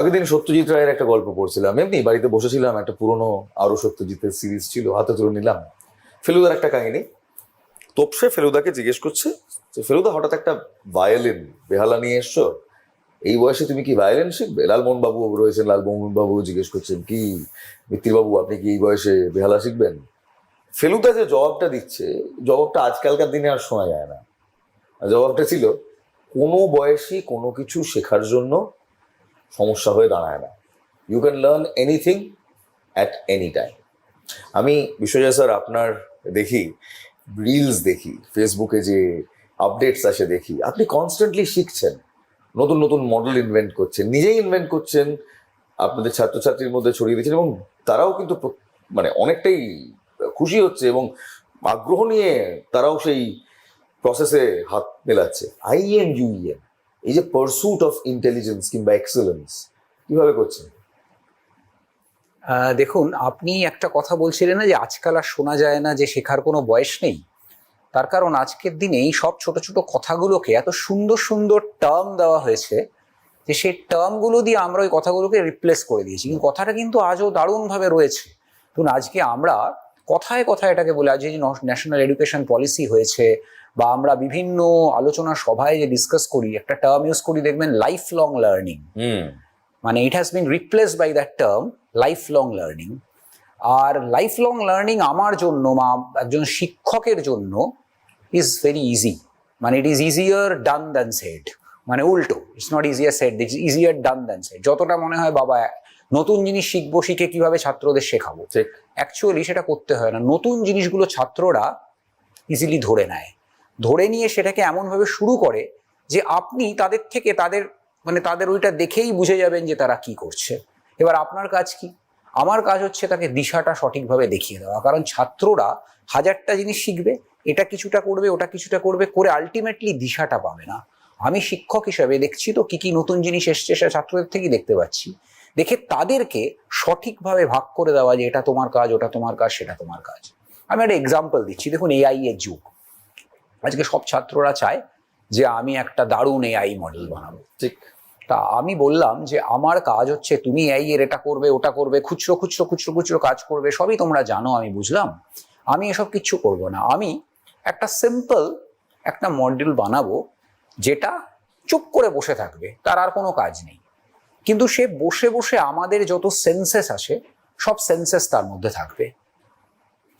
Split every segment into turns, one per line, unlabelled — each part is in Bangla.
আগের দিন সত্যজিৎ রায়ের একটা গল্প পড়ছিলাম। এমনি বাড়িতে বসেছিলাম, একটা পুরনো আরও সত্যজিতের সিরিজ ছিল, হাতে তুলে নিলাম। ফেলুদার একটা কাহিনী। তোপসে ফেলুদাকে জিজ্ঞেস করছে যে, ফেলুদা, হঠাৎ একটা ভায়োলিন বেহালা নিয়ে এসছো? এই বয়সে তুমি কি ভায়োলিন শিখবে? লালমোহন বাবু রয়েছেন লালমোহন বাবু জিজ্ঞেস করছেন, কি মিত্তির বাবু আপনি কি এই বয়সে বেহালা শিখবেন? ফেলুদা যে জবাবটা দিচ্ছে, জবাবটা আজকালকার দিনে আর শোনা যায় না। জবাবটা ছিল, কোনো বয়সে কোনো কিছু শেখার জন্য সমস্যা হয়ে দাঁড়ায় না। You can learn anything at any time আমি বিশ্বজয় স্যার আপনার দেখি রিলস দেখি ফেসবুকে যে আপডেটস আসে দেখি, আপনি কনস্ট্যান্টলি শিখছেন। নতুন নতুন মডেল ইনভেন্ট করছেন, নিজেই ইনভেন্ট করছেন, আপনাদের ছাত্রছাত্রীর মধ্যে ছড়িয়ে দিচ্ছেন এবং তারাও কিন্তু মানে অনেকটাই খুশি হচ্ছে এবং আগ্রহ নিয়ে তারাও সেই প্রসেসে হাত মেলাচ্ছে। আইএন ইউএন এই যে পারসুট অফ ইন্টেলিজেন্স কিংবা এক্সেলেন্স কীভাবে করছেন?
দেখুন, আপনি একটা কথা বলছিলেন না যে আজকাল আর শোনা যায় না যে শেখার কোনো বয়স নেই। তার কারণ আজকের দিনে এই সব ছোট ছোট কথাগুলোকে এত সুন্দর সুন্দর টার্ম দেওয়া হয়েছে যে সেই টার্মগুলো দিয়ে আমরা ওই কথাগুলোকে রিপ্লেস করে দিয়েছি। কিন্তু কথাটা কিন্তু আজও দারুণভাবে রয়েছে। ধরুন, আজকে আমরা কথায় কথায় এটাকে বলে আজ যে ন্যাশনাল এডুকেশন পলিসি হয়েছে বা আমরা বিভিন্ন আলোচনা সভায় যে ডিসকাস করি একটা টার্ম ইউজ করি দেখবেন লাইফ লং লার্নিং
হুম।
মানে it has been replace by that term life long learning R life long learning আমার জন্য বা একজন শিক্ষকের জন্য ইজ ভেরি ইজি মানে it is easier done than said মানে উল্টো it's not easier said it's easier done than set যতটা মনে হয় বাবা নতুন জিনিস শিখব শিখে কীভাবে ছাত্রদের শেখাবো? অ্যাকচুয়ালি সেটা করতে হয় না। নতুন জিনিসগুলো ছাত্ররা ইজিলি ধরে নেয়। ধরে নিয়ে সেটাকে এমনভাবে শুরু করে যে আপনি তাদের থেকে তাদের মানে তাদের ওইটা দেখেই বুঝে যাবেন যে তারা কি করছে। এবার আপনার কাজ কি? আমার কাজ হচ্ছে তাকে দিশাটা সঠিকভাবে দেখিয়ে দেওয়া। কারণ ছাত্ররা হাজারটা জিনিস শিখবে এটা কিছুটা করবে ওটা কিছুটা করবে করে আলটিমেটলি দিশাটা পাবে না। আমি শিক্ষক হিসাবে দেখছি তো কি কি নতুন জিনিস এসছে সে ছাত্রদের থেকেই দেখতে পাচ্ছি। দেখে তাদেরকে সঠিকভাবে ভাগ করে দেওয়া যে এটা তোমার কাজ ওটা তোমার কাজ সেটা তোমার কাজ। আমি একটা এক্সাম্পল দিচ্ছি দেখুন এআই এর যুগ। আজকে সব ছাত্ররা চায় যে আমি একটা দারুণ এআই মডেল বানাবো।
ঠিক।
তা আমি বললাম যে আমার কাজ হচ্ছে তুমি এই এর এটা করবে ওটা করবে খুচরো খুচরো খুচরো খুচরো কাজ করবে সবই তোমরা জানো আমি বুঝলাম। আমি এসব কিচ্ছু করব না। আমি একটা সিম্পল একটা মডেল বানাবো যেটা চুপ করে বসে থাকবে, তার আর কোনো কাজ নেই। কিন্তু সে বসে বসে আমাদের যত সেন্সেস আছে, সব সেন্সেস তার মধ্যে থাকবে।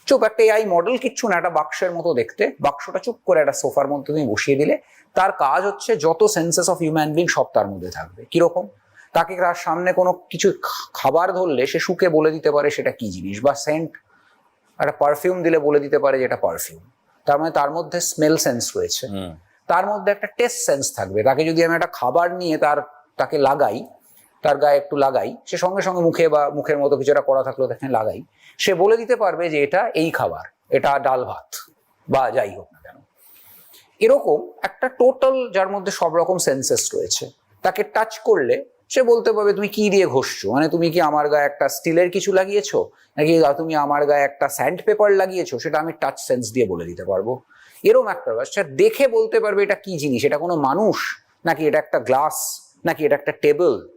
চুপ একটা এআই মডেল কিচ্ছু না, একটা বাক্সের মতো দেখতে। বাক্সটা চুপ করে একটা সোফার মধ্যে তুমি বসিয়ে দিলে, তার কাজ হচ্ছে যত সেন্সেস অফ হিউম্যান বিং সব তার মধ্যে থাকবে। কীরকম? তাকে তার সামনে কোনো কিছু খাবার ধরলে সে শুকে বলে দিতে পারে সেটা কি জিনিস? বা সেন্ট একটা পারফিউম দিলে বলে দিতে পারে যে এটা পারফিউম তার মানে তার মধ্যে স্মেল সেন্স রয়েছে। তার মধ্যে একটা টেস্ট সেন্স থাকবে। তাকে যদি আমি একটা খাবার নিয়ে তার, তাকে লাগাই, তার গায়ে একটু লাগাই, সে সঙ্গে সঙ্গে মুখে বা মুখের মতো কিছু একটা করা থাকল তাকে লাগাই, সে বলে দিতে পারবে যে এটা এই খাবার, এটা ডাল ভাত, বা যাই হোক না কেন। এরকম একটা টোটাল যার মধ্যে সব রকম সেন্সেস রয়েছে। তাকে টাচ করলে সে বলতে পারবে, তুমি কি দিয়ে ঘষছো? মানে তুমি কি আমার গায়ে একটা স্টিলের কিছু লাগিয়েছো? নাকি তুমি আমার গায়ে একটা স্যান্ড পেপার লাগিয়েছো? সেটা আমি টাচ সেন্স দিয়ে বলে দিতে পারব। এরম একটা বাচ্চা দেখে বলতে পারবে এটা কি জিনিস? এটা কোনো মানুষ? নাকি এটা একটা গ্লাস? নাকি এটা একটা টেবিল?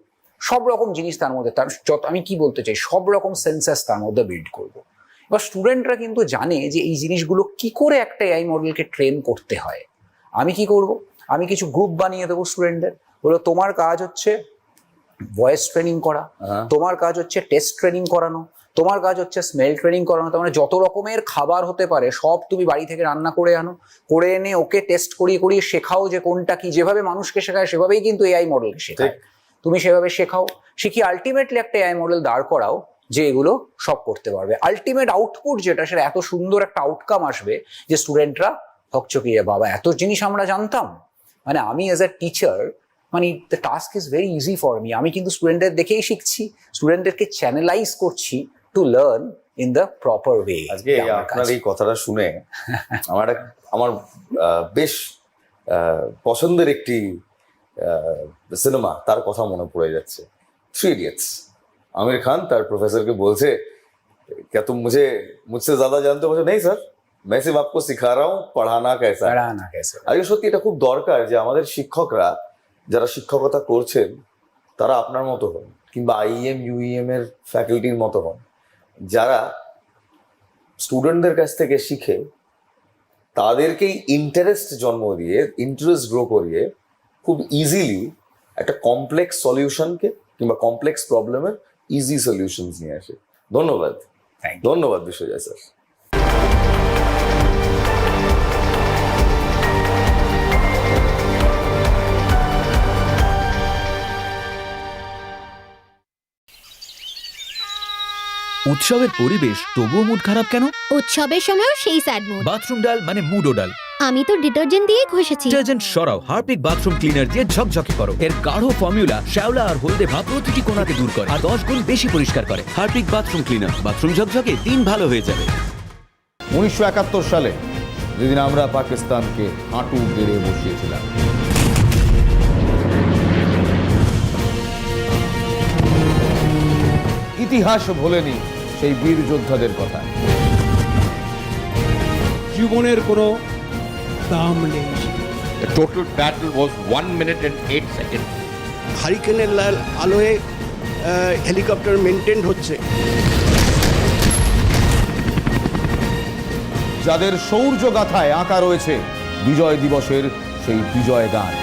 সব রকম জিনিস তার মধ্যে তার যত আমি কি বলতে চাই? সব রকম সেন্সাস তার মধ্যে বিল্ড করব। এবার স্টুডেন্টরা কিন্তু জানে যে এই জিনিসগুলো কি করে একটা এআই মডেলকে ট্রেন করতে হয়। আমি কি করব? আমি কিছু গ্রুপ বানিয়ে দেবো স্টুডেন্টদের বলো তোমার কাজ হচ্ছে ভয়েস ট্রেনিং করা।
হ্যাঁ।
তোমার কাজ হচ্ছে টেস্ট ট্রেনিং করানো। তোমার কাজ হচ্ছে স্মেল ট্রেনিং করানো তার মানে যত রকমের খাবার হতে পারে সব তুমি বাড়ি থেকে রান্না করে আনো করে এনে ওকে টেস্ট করিয়ে করিয়ে শেখাও যে কোনটা কি যেভাবে মানুষকে শেখায় সেভাবেই কিন্তু এআই মডেলকে শেখায়। তুমি সেভাবে শেখাও শিখিয়ে আলটিমেটলি একটা এআই মডেল দাঁড় করাও যে এগুলো সব করতে পারবে। আলটিমেট আউটপুট যেটা সেটা এত সুন্দর একটা আউটকাম আসবে যে স্টুডেন্টরা হকচকিয়ে বাবা এত জিনিস আমরা জানতাম? মানে আমি অ্যাজ এ টিচার মানে the task is very easy for me আমি কিন্তু স্টুডেন্টদের দেখেই শিখছি স্টুডেন্টদেরকে চ্যানেলাইজ করছি to learn in the proper way
আজকে আপনার এই কথাটা শুনে আমার আমার বেশ পছন্দের একটি সিনেমা তার কথা মনে পড়ে যাচ্ছে। থ্রি ইডিয়টস আমির খান তার প্রফেসরকে বলছে কে তুম মুঝে মুঝসে জাদা জানতে हो? নেই স্যার मैं सिर्फ শিখা सिखा रहा हूँ पढ़ाना कैसा
पढ़ाना कैसा
আজকে সত্যি এটা খুব দরকার যে আমাদের শিক্ষকরা যারা শিক্ষকতা করছেন তারা আপনার মতো হন কিংবা আইএম ইউএম এর ফ্যাকাল্টির মতো হন। যারা স্টুডেন্টদের কাছ থেকে শিখে তাদেরকেই ইন্টারেস্ট জন্ম দিয়ে ইন্টারেস্ট গ্রো করিয়ে খুব ইজিলি একটা কমপ্লেক্স সলিউশনকে কিংবা কমপ্লেক্স প্রবলেমের ইজি সলিউশনস নিয়ে আসে। ধন্যবাদ। ধন্যবাদ বিশ্বজয় স্যার
উৎসবের পরিবেশ তবুও মুড খারাপ কেন?
উৎসবের সময়ও সেই স্যাড মুড
বাথরুম ডাল মানে মুডো ডাল।
আমি তো ডিটারজেন্ট দিয়ে ঘষেছি।
ডিটারজেন্ট সরাও হারপিক বাথরুম ক্লিনার দিয়ে ঝকঝকে করো। এর গাঢ় ফর্মুলা শ্যাওলা আর হলদে ভাব প্রতিটি কোণাকে দূর করে আর দশ গুণ বেশি পরিষ্কার করে। হারপিক বাথরুম ক্লিনার বাথরুম ঝকঝকে দিন ভালো হয়ে যাবে।
উনিশশো একাত্তর সালে যেদিন আমরা পাকিস্তানকে হাঁটু গেড়ে বসিয়েছিলাম। ইতিহাস ভোলেনি। সেই বীর যোদ্ধাদের কথা।
জীবনের কোনো দাম নেই।
The total battle was 1 minute and 8 seconds.
হারিকেনের লাল আলোয় হেলিকপ্টার মেনটেন হচ্ছে।
যাদের শৌর্য গাথায় আঁকা রয়েছে বিজয় দিবসের সেই বিজয় গান।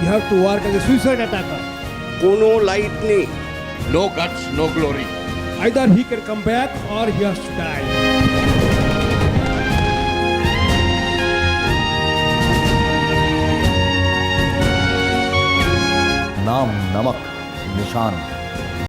You have to work as a suicide attacker कोनो लाइट नहीं।
No guts no glory
either he can come back or he has died नाम
नमक निशान। है